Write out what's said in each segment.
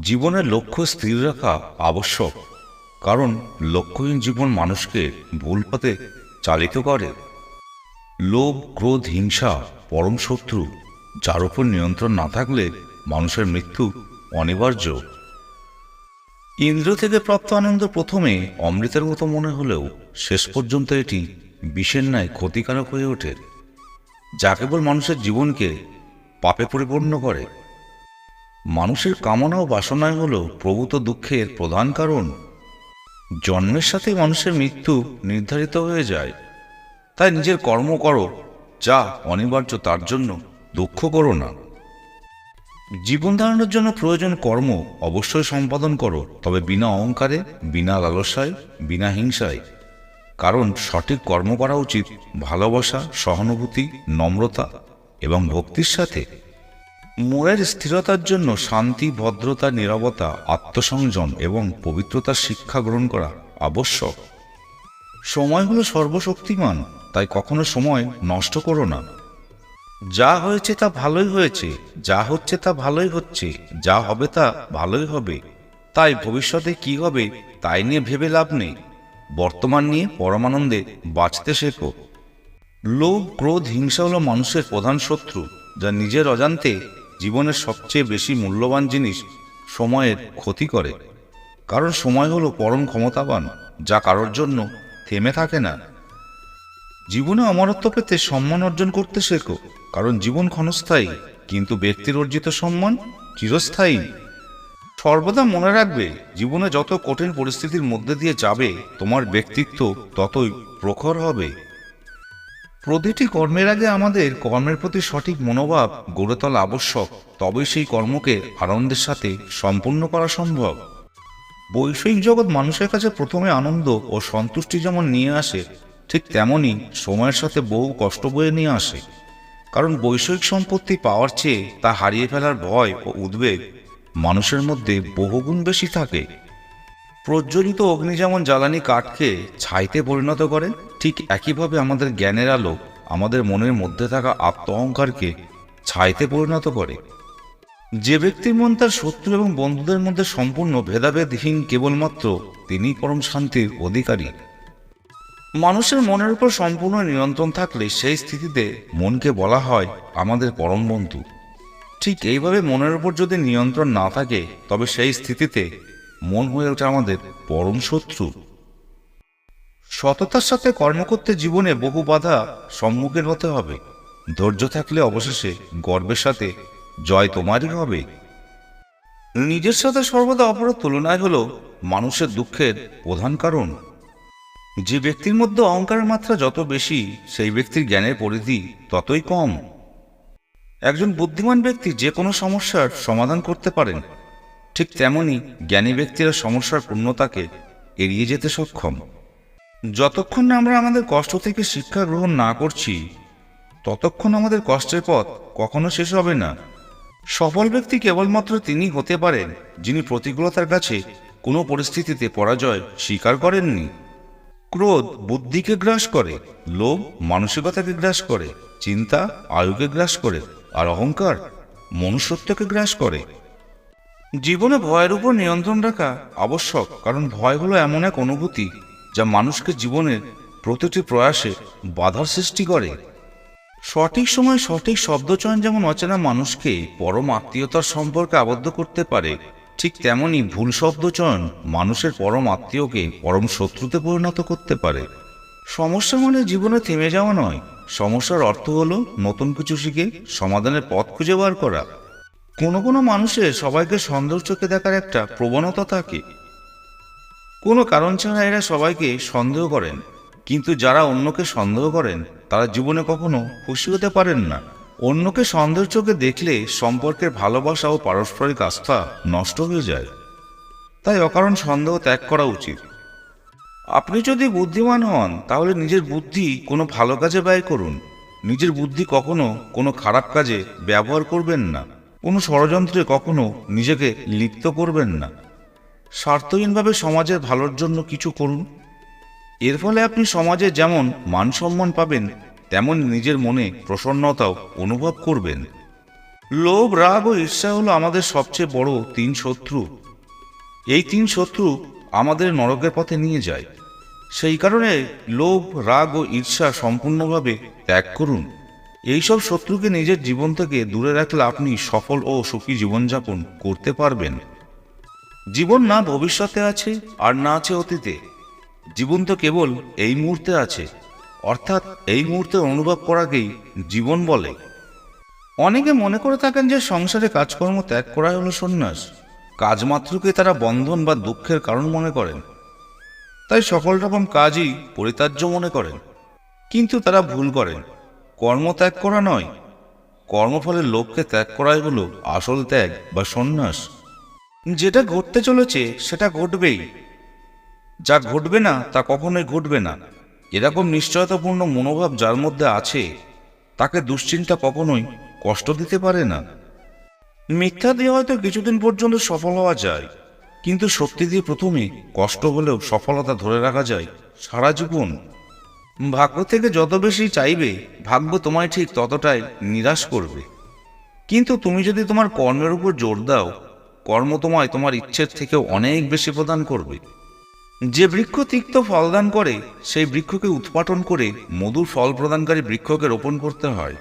জীবনের লক্ষ্য স্থির রাখা আবশ্যক, কারণ লক্ষ্যহীন জীবন মানুষকে ভুল পথে চালিত করে। লোভ, ক্রোধ, হিংসা, পরম শত্রু, যার উপর নিয়ন্ত্রণ না থাকলে মানুষের মৃত্যু অনিবার্য। ইন্দ্র থেকে প্রাপ্ত আনন্দ প্রথমে অমৃতের মতো মনে হলেও শেষ পর্যন্ত এটি বিষের ন্যায় ক্ষতিকারক হয়ে ওঠে, যা কেবল মানুষের জীবনকে পাপে পরিপূর্ণ করে। মানুষের কামনা ও বাসনায় হল প্রভূত দুঃখের প্রধান কারণ। জন্মের সাথে মানুষের মৃত্যু নির্ধারিত হয়ে যায়। তাই নিজের কর্ম করো, যা অনিবার্য, তার জন্য দুঃখ করো না। জীবন ধারণের জন্য প্রয়োজন কর্ম, অবশ্যই সম্পাদন করো, তবে বিনা অহংকারে, বিনা লালসায়, বিনা হিংসায়। কারণ সঠিক কর্ম করা উচিত ভালোবাসা, সহানুভূতি, নম্রতা এবং ভক্তির সাথে। মনের স্থিরতার জন্য শান্তি, ভদ্রতা, নিরবতা, আত্মসংযম এবং পবিত্রতার শিক্ষা গ্রহণ করা আবশ্যক। সময় হলো সর্বশক্তিমান, তাই কখনো সময় নষ্ট করো না। যা হয়েছে তা ভালোই হয়েছে, যা হচ্ছে তা ভালোই হচ্ছে, যা হবে তা ভালোই হবে। তাই ভবিষ্যতে কি হবে, তাই নিয়ে ভেবে লাভ নেই। বর্তমান নিয়ে পরমানন্দে বাঁচতে শেখো। লোভ, ক্রোধ, হিংসা হলো মানুষের প্রধান শত্রু, যা নিজের অজান্তে জীবনের সবচেয়ে বেশি মূল্যবান জিনিস সময়ের ক্ষতি করে। কারণ সময় হলো পরম ক্ষমতাবান, যা কারোর জন্য থেমে থাকে না। জীবনে অমরত্ব পেতে সম্মান অর্জন করতে শেখো, কারণ জীবন ক্ষণস্থায়ী, কিন্তু ব্যক্তির অর্জিত সম্মান চিরস্থায়ী। সর্বদা মনে রাখবে, জীবনে যত কঠিন পরিস্থিতির মধ্যে দিয়ে যাবে, তোমার ব্যক্তিত্ব ততই প্রখর হবে। প্রতিটি কর্মের আগে আমাদের কর্মের প্রতি সঠিক মনোভাব গড়ে তোলা আবশ্যক, তবেই সেই কর্মকে আনন্দের সাথে সম্পূর্ণ করা সম্ভব। বৈষয়িক জগৎ মানুষের কাছে প্রথমে আনন্দ ও সন্তুষ্টি যেমন নিয়ে আসে, ঠিক তেমনই সময়ের সাথে বহু কষ্ট বয়ে নিয়ে আসে। কারণ বৈষয়িক সম্পত্তি পাওয়ার চেয়ে তা হারিয়ে ফেলার ভয় ও উদ্বেগ মানুষের মধ্যে বহুগুণ বেশি থাকে। প্রজ্বলিত অগ্নি যেমন জ্বালানি কাঠকে ছাইতে পরিণত করে, ঠিক একইভাবে আমাদের জ্ঞানের আলো আমাদের মনের মধ্যে থাকা আত্ম অহংকারকে ছাইতে পরিণত করে। যে ব্যক্তির মন তার শত্রু এবং বন্ধুদের মধ্যে সম্পূর্ণ ভেদাভেদহীন কেবলমাত্র তিনি পরম শান্তির অধিকারী। মানুষের মনের উপর সম্পূর্ণ নিয়ন্ত্রণ থাকলে সেই স্থিতিতে মনকে বলা হয় আমাদের পরম বন্ধু। ঠিক এইভাবে মনের উপর যদি নিয়ন্ত্রণ না থাকে, তবে সেই স্থিতিতে মন হয়ে ওঠে আমাদের পরম শত্রু। সততার সাথে কর্ম করতে জীবনে বহু বাধা সম্মুখীন হতে হবে। ধৈর্য থাকলে অবশেষে গর্বের সাথে জয় তোমারই হবে। নিজের সাথে সর্বদা অপরাধ তুলনায় হলো মানুষের দুঃখের প্রধান কারণ। যে ব্যক্তির মধ্যে অহংকারের মাত্রা যত বেশি, সেই ব্যক্তির জ্ঞানের পরিধি ততই কম। একজন বুদ্ধিমান ব্যক্তি যে কোনো সমস্যার সমাধান করতে পারেন। ঠিক তেমনি জ্ঞানী ব্যক্তিরা সমস্যার পূর্ণতাকে এড়িয়ে যেতে সক্ষম। যতক্ষণ না আমরা আমাদের কষ্ট থেকে শিক্ষা গ্রহণ না করছি, ততক্ষণ আমাদের কষ্টের পথ কখনো শেষ হবে না। সফল ব্যক্তি কেবলমাত্র তিনি হতে পারেন যিনি প্রতিকূলতার কাছে কোনো পরিস্থিতিতে পরাজয় স্বীকার করেননি। ক্রোধ বুদ্ধিকে গ্রাস করে, লোভ মানসিকতাকে গ্রাস করে, চিন্তা আয়ুকে গ্রাস করে, আর অহংকার মনুষ্যত্বকে গ্রাস করে। জীবনে ভয়ের উপর নিয়ন্ত্রণ রাখা আবশ্যক, কারণ ভয় হলো এমন এক অনুভূতি যা মানুষকে জীবনের প্রতিটি প্রয়াসে বাধার সৃষ্টি করে। সঠিক সময় সঠিক শব্দচয়ন যেমন অচেনা মানুষকে পরম আত্মীয়তার সম্পর্কে আবদ্ধ করতে পারে, ঠিক তেমনি ভুল শব্দচয়ন মানুষের পরম আত্মীয়কে পরম শত্রুতে পরিণত করতে পারে। সমস্যা মানে জীবনে থেমে যাওয়া নয়, সমস্যার অর্থ হলো নতুন কিছু শিখে সমাধানের পথ খুঁজে বার করা। কোনো কোনো মানুষের সবাইকে সন্দেহ চোখে দেখার একটা প্রবণতা থাকে। কোনো কারণ ছাড়া এরা সবাইকে সন্দেহ করেন। কিন্তু যারা অন্যকে সন্দেহ করেন, তারা জীবনে কখনো খুশি হতে পারেন না। অন্যকে সন্দেহ চোখে দেখলে সম্পর্কের ভালোবাসা ও পারস্পরিক আস্থা নষ্ট হয়ে যায়। তাই অকারণ সন্দেহ ত্যাগ করা উচিত। আপনি যদি বুদ্ধিমান হন, তাহলে নিজের বুদ্ধি কোনো ভালো কাজে ব্যয় করুন। নিজের বুদ্ধি কখনো কোনো খারাপ কাজে ব্যবহার করবেন না। কোনো ষড়যন্ত্রে কখনো নিজেকে লিপ্ত করবেন না। স্বার্থহীনভাবে সমাজের ভালোর জন্য কিছু করুন। এর ফলে আপনি সমাজে যেমন মান সম্মান পাবেন, তেমন নিজের মনে প্রসন্নতাও অনুভব করবেন। লোভ, রাগ ও ঈর্ষা হলো আমাদের সবচেয়ে বড় তিন শত্রু। এই তিন শত্রু আমাদের নরকের পথে নিয়ে যায়। সেই কারণে লোভ, রাগ ও ঈর্ষা সম্পূর্ণভাবে ত্যাগ করুন। এইসব শত্রুকে নিজের জীবন থেকে দূরে রাখলে আপনি সফল ও সুখী জীবনযাপন করতে পারবেন। জীবন না ভবিষ্যতে আছে আর না আছে অতীতে। জীবন তো কেবল এই মুহূর্তে আছে। অর্থাৎ এই মুহূর্তে অনুভব করাকেই জীবন বলে। অনেকে মনে করে থাকেন যে সংসারে কাজকর্ম ত্যাগ করা হলো সন্ন্যাস। কাজ মাত্রকে তারা বন্ধন বা দুঃখের কারণ মনে করেন। তাই সকল রকম কাজই পরিত্যাজ্য মনে করেন। কিন্তু তারা ভুল করেন। কর্ম ত্যাগ করা নয়। কর্মফলের লোককে ত্যাগ করাই হলো আসল ত্যাগ বা সন্ন্যাস। যেটা ঘটতে চলেছে, সেটা ঘটবেই। যা ঘটবে না, তা কখনোই ঘটবে না। এরকম নিশ্চয়তাপূর্ণ মনোভাব যার মধ্যে আছে, তাকে দুশ্চিন্তা কখনোই কষ্ট দিতে পারে না। মিথ্যা দিয়ে হয়তো কিছুদিন পর্যন্ত সফল হওয়া যায়, কিন্তু সত্যি দিয়ে প্রথমে কষ্ট হলেও সফলতা ধরে রাখা যায় সারা জীবন। ভাগ্য থেকে যত বেশি চাইবে, ভাগ্য তোমায় ঠিক ততটাই নিরাশ করবে। কিন্তু তুমি যদি তোমার কর্মের উপর জোর দাও, কর্ম তোমায় তোমার ইচ্ছের থেকেও অনেক বেশি প্রদান করবে। যে বৃক্ষ তিক্ত ফলদান করে, সেই বৃক্ষকে উৎপাটন করে মধুর ফল প্রদানকারী বৃক্ষকে রোপণ করতে হয়।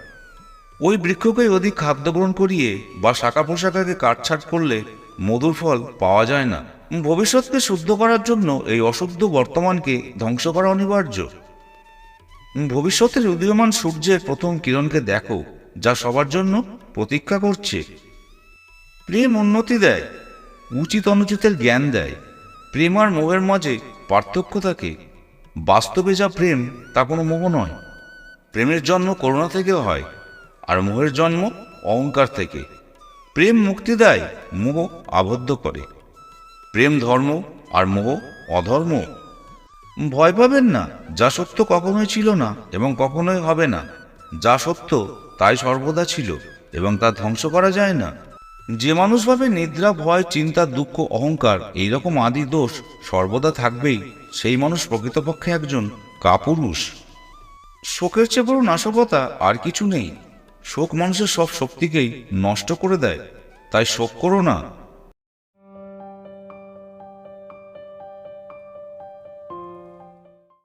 ওই বৃক্ষকে অধিক খাদ্য গ্রহণ করিয়ে বা শাখা পোশাকাকে কাটছাট করলে মধুর ফল পাওয়া যায় না। ভবিষ্যৎকে শুদ্ধ করার জন্য এই অশুদ্ধ বর্তমানকে ধ্বংস করা অনিবার্য। ভবিষ্যতের উদীয়মান সূর্যের প্রথম কিরণকে দেখো, যা সবার জন্য প্রতীক্ষা করছে। প্রেম উন্নতি দেয়, উচিত অনুচিতের জ্ঞান দেয়। প্রেম আর মোহের মাঝে পার্থক্য থাকে। বাস্তবে যা প্রেম, তা কোনো মোহ নয়। প্রেমের জন্ম করুণা থেকেও হয়, আর মোহের জন্ম অহংকার থেকে। প্রেম মুক্তি দেয়, মোহ আবদ্ধ করে। প্রেম ধর্ম আর মোহ অধর্ম। ভয় পাবেন না। যা সত্য কখনোই ছিল না এবং কখনোই হবে না। যা সত্য, তাই সর্বদা ছিল এবং তা ধ্বংস করা যায় না। যে মানুষ ভাবে নিদ্রা, ভয়, চিন্তা, দুঃখ, অহংকার এইরকম আদি দোষ সর্বদা থাকবেই, সেই মানুষ প্রকৃতপক্ষে একজন কাপুরুষ। শোকের চেয়ে বড় নাশকতা আর কিছু নেই। শোক মানুষের সব শক্তিকেই নষ্ট করে দেয়। তাই শোক করো না।